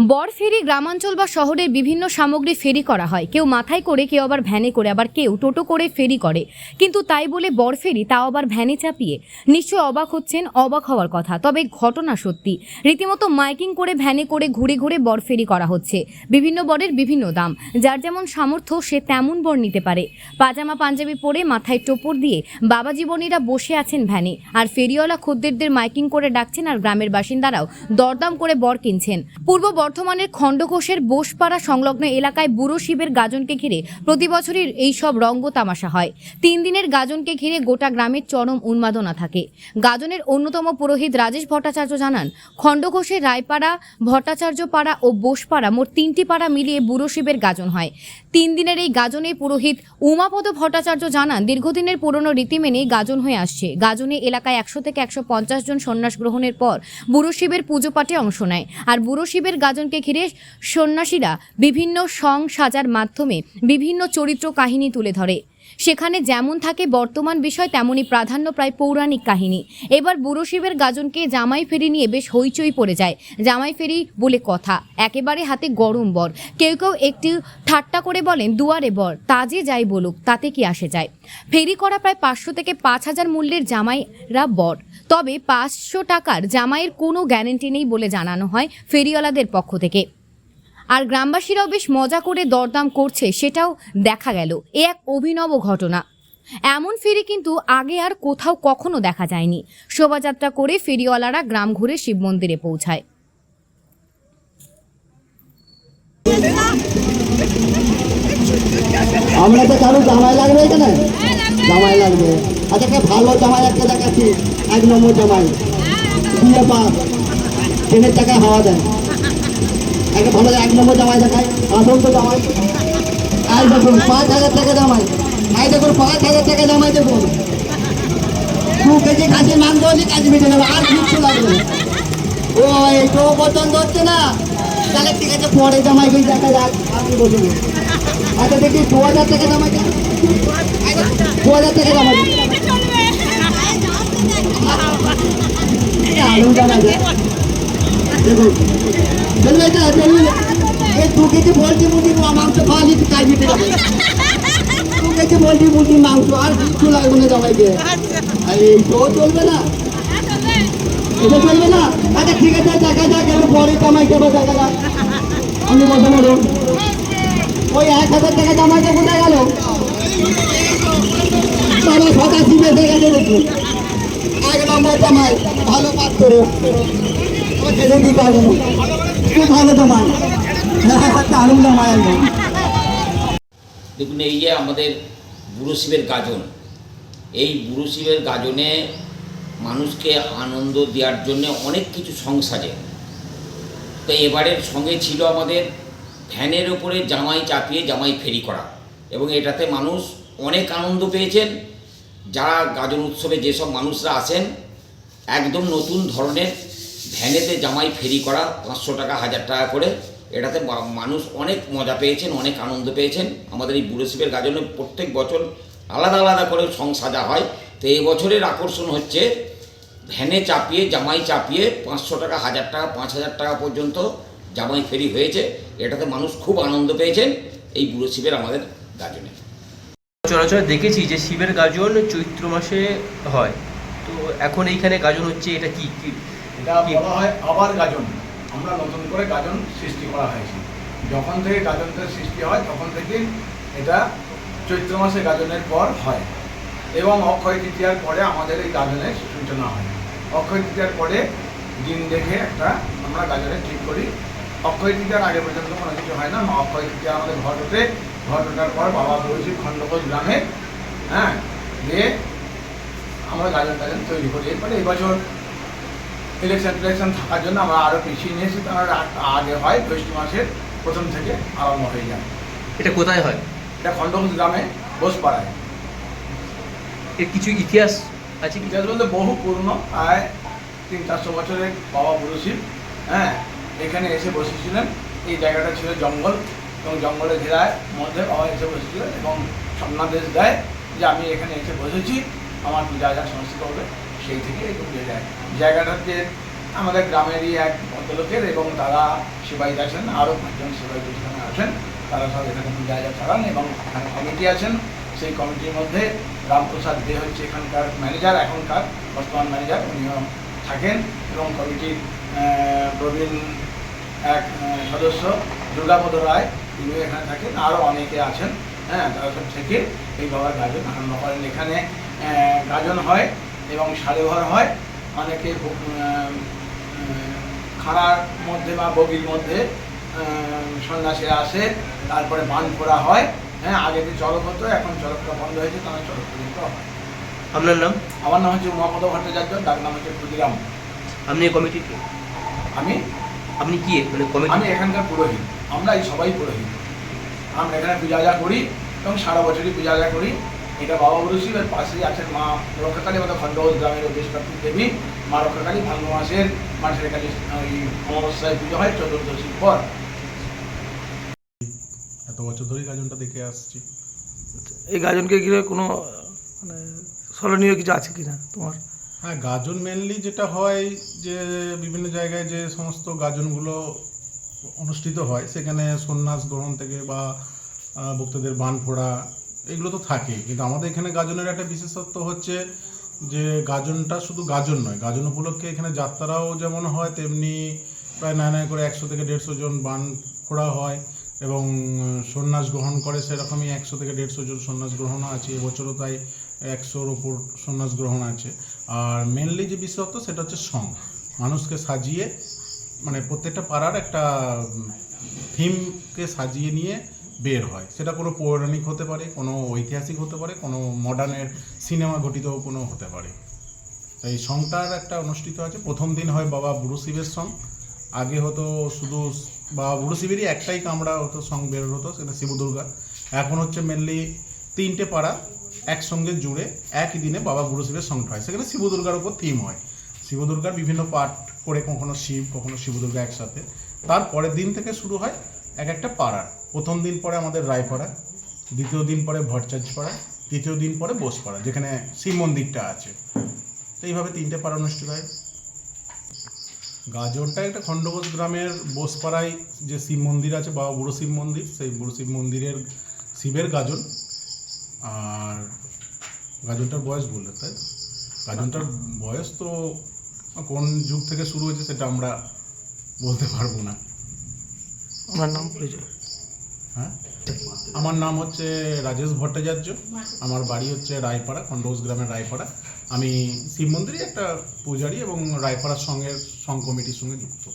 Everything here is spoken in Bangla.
বর ফেরি গ্রামাঞ্চল বা শহরের বিভিন্ন সামগ্রী ফেরি করা হয়। কেউ মাথায় করে, কেউ আবার ভ্যানে করে, আবার কেউ টোটো করে ফেরি করে। কিন্তু তাই বলে বর ফেরি তাও আবার ভ্যানে চাপিয়ে। নিশ্চয় অবাক হচ্ছেন, অবাক হওয়ার কথা। তবে ঘটনা সত্যি। রীতিমতো মাইকিং করে, ভ্যানে করে, ঘুরে ঘুরে বর ফেরি করা হচ্ছে। বিভিন্ন বরের বিভিন্ন দাম। যার যেমন সামর্থ্য, সে তেমন বর নিতে পারে। পাজামা পাঞ্জাবি পরে মাথায় টোপর দিয়ে বাবা জীবনীরা বসে আছেন ভ্যানে। আর ফেরিওয়ালা খদ্দেরদের মাইকিং করে ডাকছেন আর গ্রামের বাসিন্দারাও দরদাম করে বর কিনছেন। পূর্ব বর্ধমানের খণ্ডঘোষের বোসপাড়া সংলগ্ন এলাকায় বুড়ো শিবের গাজনকে ঘিরে প্রতি বছরই এই সব রঙ্গ তামাশা হয়। তিন দিনের গাজনকে ঘিরে গোটা গ্রামের চরম উন্মাদনা থাকে। গাজনের অন্যতম পুরোহিত রাজেশ ভট্টাচার্য জানান খণ্ডঘোষের রায়পাড়া ভট্টাচার্য পাড়া ও বোসপাড়া মোট তিনটি পাড়া মিলিয়ে বুড়ো শিবের গাজন হয়। তিন দিনের এই গাজনে পুরোহিত উমাপদ ভট্টাচার্য জানান, দীর্ঘদিনের পুরনো রীতি মেনেই গাজন হয়ে আসছে। গাজনে এলাকায় একশো থেকে একশো পঞ্চাশ জন সন্ন্যাস গ্রহণের পর বুড়ো শিবের পুজো পাঠে অংশ নেয়। আর বুড়ো শিবের গাজনকে ঘিরে সন্ন্যাসীরা বিভিন্ন সং সাজার মাধ্যমে বিভিন্ন চরিত্র কাহিনী তুলে ধরে। সেখানে যেমন থাকে বর্তমান বিষয় তেমনই প্রাধান্য প্রায় পৌরাণিক কাহিনী। এবার বুড়ো শিবের গাজনকে জামাই ফেরি নিয়ে বেশ হইচই পড়ে যায়। জামাই ফেরি বলে কথা, একেবারে হাতে গরম বর। কেউ কেউ একটি ঠাট্টা করে বলেন, দুয়ারে বর তাজে যাই বলুক, তাতে কি আসে যায়? ফেরি করা প্রায় পাঁচশো থেকে পাঁচ হাজার মূল্যের জামাইরা বর। তবে পাঁচশো টাকার জামাইয়ের কোনো গ্যারেন্টি নেই বলে জানানো হয় ফেরিওয়ালাদের পক্ষ থেকে। আর গ্রামবাসীরাও বেশ মজা করে দরদাম করছে সেটাও দেখা গেল। এ এক অভিনব ঘটনা। এমন ফেরি কিন্তু আগে আর কোথাও কখনো দেখা যায়নি। শোভাযাত্রা করে ফেরিওয়ালারা গ্রাম ঘুরে শিব মন্দিরে পৌঁছায়। আমরা তো কারও জামাই লাগবে এখানে? জামাই লাগবে। আচ্ছা একটা ভালো জামাই একটা দেখাচ্ছি। এক নম্বর জামাই। বিয়ে পাস ট্রেনের টাকায় হাওয়া দেয়। একটা ভালো এক নম্বর জামাই দেখায় আসল তো জামাই। আর দেখুন, পাঁচ হাজার টাকা জামাই। আই দেখুন, পাঁচ হাজার টাকা জামাই দেখুন। দু কেজি খাসির মাংস হলে কাজ মিটে যাবে আর কিচ্ছু লাগবে ও এইটো পছন্দ হচ্ছে না। তাহলে ঠিক আছে পরে জামাই দেখা যাক আপনি বসুন আচ্ছা দেখি, দু হাজার টাকা জামাই। দু হাজার টাকা জামাই দেন। এই আলু জামাই দেন। দেখুন চলবে এটা চলবে এই দু কেজি পোলট্রি মুরগির মাংস খাওয়ালি কাজ মিটে যাবে দু কেজি পোলট্রি মুরগির মাংস আর কিচ্ছু লাগবে না জামাইকে আর এই তো চলবে না এটা চলবে না আচ্ছা ঠিক আছে দেখা যাক এবার পরে জামাই কেবল দেখা যাক আমি বসে বলুন ওই এক হাজার টাকা জামাইটা কোথায় গেল বাবা সাতাশি বেঁধে গেছে দেখুন এক নম্বর জামাই, ভালো কাজ করে। ছেড়ে দিতে হবে। না ভালো জামাই। দারুণ একদম দেখুন, এই যে আমাদের বুড়ো শিবের গাজন, এই বুড়ো শিবের গাজনে মানুষকে আনন্দ দেওয়ার জন্য অনেক কিছু সংসারে তো এবারের সঙ্গে ছিল আমাদের ফ্যানের ওপরে জামাই চাপিয়ে জামাই ফেরি করা। এবং এটাতে মানুষ অনেক আনন্দ পেয়েছেন। যারা গাজন উৎসবে যেসব মানুষরা আসেন, একদম নতুন ধরনের ভ্যানেতে জামাই ফেরি করা পাঁচশো টাকা, হাজার টাকা করে, এটাতে মানুষ অনেক মজা পেয়েছেন, অনেক আনন্দ পেয়েছেন। আমাদের এই বুড়ো শিবের গাজনে প্রত্যেক বছর আলাদা আলাদা করে সং সাজা হয়। তো এই বছরের আকর্ষণ হচ্ছে ভ্যানে চাপিয়ে, জামাই চাপিয়ে পাঁচশো টাকা, হাজার টাকা, পাঁচ হাজার টাকা পর্যন্ত জামাই ফেরি হয়েছে। এটাতে মানুষ খুব আনন্দ পেয়েছেন এই বুড়ো শিবের আমাদের গাজনে। চলাচল দেখেছি যে শিবের গাজন চৈত্র মাসে হয়। তো এখন এইখানে গাজন হচ্ছে এটা কি? কি এটা বলা হয় আবার গাজন। আমরা নতুন করে গাজন সৃষ্টি করা হয়েছে। যখন থেকে গাজনটা সৃষ্টি হয় তখন থেকে এটা চৈত্র মাসে গাজনের পর হয়। এবং অক্ষয় তৃতীয়ার পরে আমাদের এই গাজনের সূচনা হয়। অক্ষয় তৃতীয়ার পরে দিন দেখে একটা আমরা গাজনের ঠিক করি। অক্ষয় তৃতীয়ার আগে পর্যন্ত কোনো কিছু হয় না। অক্ষয় তৃতীয়া আমাদের ওঠে ঘট ওঠার পর বাবা বলছি খণ্ডকোট গ্রামে হ্যাঁ দিয়ে আমরা গাজন টাজন তৈরি করি। এরপরে এবছর ইলেকশন টিলেকশন থাকার জন্য আমরা আরও পিছিয়ে নিয়েছি তার আগে হয় জ্যৈষ্ঠ মাসের প্রথম থেকে আরম্ভ হয়ে যায়। এটা কোথায় হয়? এটা খণ্ডঘোষ গ্রামে বসপাড়ায়। এর কিছু ইতিহাস আছে ইতিহাস বলতে বহু পুরনো প্রায় তিন চারশো বছরের বাবা বুড়োশিব হ্যাঁ এখানে এসে বসেছিলেন। এই জায়গাটা ছিল জঙ্গল। এবং জঙ্গলের ঘেরায়, মধ্যে বাবা এসে বসেছিলেন এবং স্বপ্নাদেশ দেয় যে আমি এখানে এসে বসেছি, আমার যা যা সংস্কৃত হবে সেই থেকে হয়ে যায়। জায়গাটাতে আমাদের গ্রামেরই এক ভদ্রলোকের এবং তারা সেবাইত আছেন, আরও পাঁচজন সেবাইত এখানে আছেন, তারা সব এখানে পূজা আজা করান এবং এখানে কমিটি আছেন। সেই কমিটির মধ্যে রামপ্রসাদ দে হচ্ছে এখানকার ম্যানেজার এখনকার বর্তমান ম্যানেজার উনিও থাকেন এবং কমিটির প্রবীণ এক সদস্য, দুর্গাপদ রায় তিনিও এখানে থাকেন আরও অনেকে আছেন হ্যাঁ তারা সব থেকে এই বাবার গাজন আরম্ভ করেন। এখানে গাজন হয় এবং সাড়ে ঘর হয়। অনেকে খানার মধ্যে বা বগির মধ্যে সন্ন্যাসীরা আসে তারপরে বান করা হয়। হ্যাঁ আগে যে চড়ক হতো এখন চড়কটা বন্ধ হয়েছে তাহলে চড়ক পর্যন্ত হয়। আপনার নাম? আমার নাম হচ্ছে উমাপদ ভট্টাচার্য ডাক নাম হচ্ছে ক্ষুদিরাম। আপনি এই কমিটির কে? আমি? আপনি কি মানে কমিটি? আমি এখানকার পুরোহিত। আমরা এই সবাই পুরোহিত আমরা এখানে পূজা আজা করি এবং সারা বছরই পূজা আজা করি। এটা বাবা গুরু শিবের পাশেই আছেন মা রক্ষাকালী মতো খণ্ডবোধ গ্রামের অধিষ্ঠাত্রী দেবী। মা রক্ষাকালী ভাঙ্গ মাসের মাসের কালী ওই অমাবস্যায় পুজো হয় চতুর্দশীর পর। এত বছর ধরেই গাজনটা দেখে আসছি। এই গাজনকে ঘিরে কোনো মানে স্মরণীয় কিছু আছে কিনা তোমার? হ্যাঁ গাজন মেনলি যেটা হয় যে বিভিন্ন জায়গায় যে সমস্ত গাজনগুলো অনুষ্ঠিত হয়, সেখানে সন্ন্যাস গ্রহণ থেকে বা ভক্তদের বান ফোড়া এগুলো তো থাকেই কিন্তু আমাদের এখানে গাজনের একটা বিশেষত্ব হচ্ছে যে, গাজনটা শুধু গাজন নয়। গাজন উপলক্ষে এখানে যাত্রাও যেমন হয়, তেমনি প্রায় নয় নয় করে একশো থেকে দেড়শো জন বান ফোড়া হয় এবং সন্ন্যাস গ্রহণ করে সেরকমই একশো থেকে দেড়শো জন সন্ন্যাস গ্রহণও আছে। এবছরও তাই একশোর ওপর সন্ন্যাস গ্রহণ আছে। আর মেনলি যে বিশেষত্ব, সেটা হচ্ছে সং মানুষকে সাজিয়ে মানে প্রত্যেকটা পাড়ার একটা থিমকে সাজিয়ে নিয়ে বের হয়। সেটা কোনো পৌরাণিক হতে পারে, কোনো ঐতিহাসিক হতে পারে, কোনো মডার্নের সিনেমা ঘটিত কোনো হতে পারে। তাই সংটার একটা অনুষ্ঠিত আছে প্রথম দিন হয় বাবা বুড়ো শিবের সং। আগে হতো শুধু বাবা বুড়ো শিবেরই একটাই কামড়া হতো, সং বের হতো, সেটা শিব দুর্গা। এখন হচ্ছে মেনলি তিনটে পাড়া একসঙ্গে জুড়ে একই দিনে বাবা বুড়ো শিবের সংটা হয়। সেখানে শিব দুর্গার উপর থিম হয়। শিব দুর্গার বিভিন্ন পাঠ করে কখনো শিব কখনো শিব দুর্গা একসাথে তারপরের দিন থেকে শুরু হয় এক একটা পাড়ার প্রথম দিন পরে আমাদের রায়পাড়া, দ্বিতীয় দিন পরে ভট্টাচার্যপাড়া, তৃতীয় দিন পরে বোসপাড়া, যেখানে শিব মন্দিরটা আছে। তো এইভাবে তিনটে পাড়া অনুষ্ঠিত হয়। গাজনটা একটা খণ্ডঘোষ গ্রামের বোসপাড়ায় যে শিব মন্দির আছে, বাবা বুড়ো শিব মন্দির, সেই বুড়ো শিব মন্দিরের শিবের গাজন। আর গাজনটার বয়স বললে তাই? গাজনটার বয়স তো কোন যুগ থেকে শুরু হয়েছে সেটা আমরা বলতে পারব না। আমার নাম পরিচয়। হ্যাঁ? আমার নাম হচ্ছে রাজেশ ভট্টাচার্য। আমার বাড়ি হচ্ছে রায়পাড়া খণ্ডঘোষ গ্রামের রায়পাড়া। আমি শিব মন্দিরে একটা পূজারী এবং রায়পাড়ার সঙ্গে সং কমিটির সঙ্গে যুক্ত।